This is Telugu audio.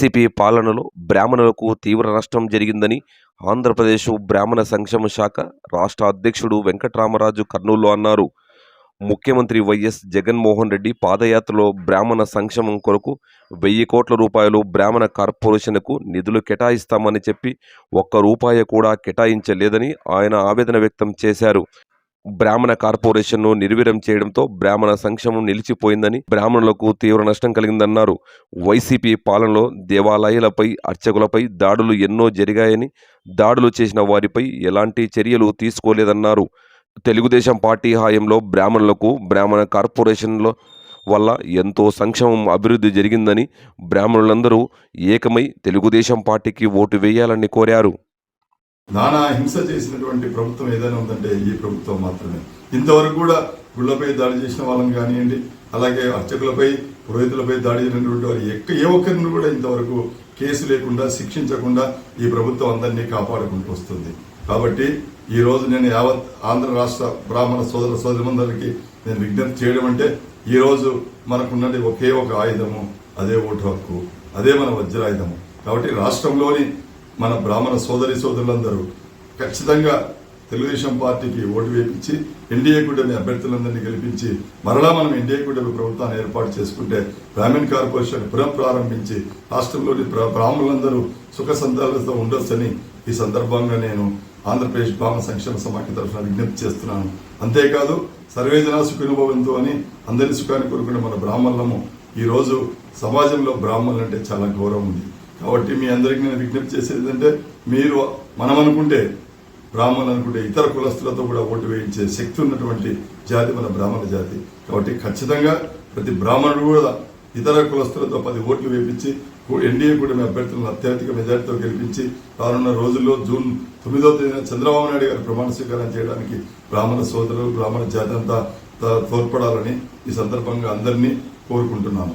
వైసీపీ పాలనలో బ్రాహ్మణులకు తీవ్ర నష్టం జరిగిందని ఆంధ్రప్రదేశ్ బ్రాహ్మణ సంక్షేమ శాఖ రాష్ట్ర అధ్యక్షుడు వెంకట్రామరాజు కర్నూలు అన్నారు. ముఖ్యమంత్రి వైఎస్ జగన్మోహన్ రెడ్డి పాదయాత్రలో బ్రాహ్మణ సంక్షేమం కొరకు వెయ్యి కోట్ల రూపాయలు బ్రాహ్మణ కార్పొరేషన్కు నిధులు కేటాయిస్తామని చెప్పి ఒక్క రూపాయి కూడా కేటాయించలేదని ఆయన ఆవేదన వ్యక్తం చేశారు. బ్రాహ్మణ కార్పొరేషన్ను నిర్వీర్యం చేయడంతో బ్రాహ్మణ సంక్షేమం నిలిచిపోయిందని బ్రాహ్మణులకు తీవ్ర నష్టం కలిగిందన్నారు. వైసీపీ పాలనలో దేవాలయాలపై అర్చకులపై దాడులు ఎన్నో జరిగాయని దాడులు చేసిన వారిపై ఎలాంటి చర్యలు తీసుకోలేదన్నారు. తెలుగుదేశం పార్టీ హాయంలో బ్రాహ్మణులకు బ్రాహ్మణ కార్పొరేషన్లో వల్ల ఎంతో సంక్షేమం అభివృద్ధి జరిగిందని బ్రాహ్మణులందరూ ఏకమై తెలుగుదేశం పార్టీకి ఓటు వేయాలని కోరారు. నానా హింస చేసినటువంటి ప్రభుత్వం ఏదైనా ఉందంటే ఈ ప్రభుత్వం మాత్రమే. ఇంతవరకు కూడా గుళ్ళపై దాడి చేసిన వాళ్ళని కానివ్వండి అలాగే అర్చకులపై పురోహితులపై దాడి చేసినటువంటి వారు ఎక్క ఏ ఒక్కరిని కూడా ఇంతవరకు కేసు లేకుండా శిక్షించకుండా ఈ ప్రభుత్వం అందరినీ కాపాడుకుంటూ వస్తుంది. కాబట్టి ఈ రోజు నేను యావత్ ఆంధ్ర రాష్ట్ర బ్రాహ్మణ సోదర సోదరులందరికీ నేను విజ్ఞప్తి చేయడం అంటే ఈ రోజు మనకున్నది ఒకే ఒక ఆయుధము అదే ఓటు హక్కు అదే మన వజ్రాయుధము. కాబట్టి రాష్ట్రంలోని మన బ్రాహ్మణ సోదరి సోదరులందరూ ఖచ్చితంగా తెలుగుదేశం పార్టీకి ఓటు వేపించి ఎన్డీఏ కూటమి అభ్యర్థులందరినీ గెలిపించి మరలా మనం ఎన్డీఏ కూటమి ప్రభుత్వాన్ని ఏర్పాటు చేసుకుంటే గ్రామీణ కార్పొరేషన్ పునః ప్రారంభించి రాష్ట్రంలోని బ్రాహ్మణులందరూ సుఖ సంతాలతో ఉండొచ్చని ఈ సందర్భంగా నేను ఆంధ్రప్రదేశ్ బ్రాహ్మణ సంక్షేమ సమాఖ్య తరఫున విజ్ఞప్తి చేస్తున్నాను. అంతేకాదు సర్వేజన సుఖానుభవంతో అని అందరి సుఖాన్ని కోరుకునే మన బ్రాహ్మణులము ఈ రోజు సమాజంలో బ్రాహ్మణులు అంటే చాలా గౌరవం ఉంది. కాబట్టి మీ అందరికీ నేను విజ్ఞప్తి చేసేది ఏంటంటే మీరు మనం అనుకుంటే బ్రాహ్మణులు అనుకుంటే ఇతర కులస్తులతో కూడా ఓటు వేయించే శక్తి ఉన్నటువంటి జాతి మన బ్రాహ్మణ జాతి. కాబట్టి ఖచ్చితంగా ప్రతి బ్రాహ్మణుడు కూడా ఇతర కులస్తులతో పది ఓట్లు వేయించి ఎన్డీఏ కూటమి అభ్యర్థులను అత్యధిక మెజార్టీతో గెలిపించి రానున్న రోజుల్లో జూన్ తొమ్మిదో తేదీన చంద్రబాబు నాయుడు గారి ప్రమాణ స్వీకారం చేయడానికి బ్రాహ్మణ సోదరులు బ్రాహ్మణ జాతి అంతా త- తోడ్పడాలని ఈ సందర్భంగా అందరినీ కోరుకుంటున్నాను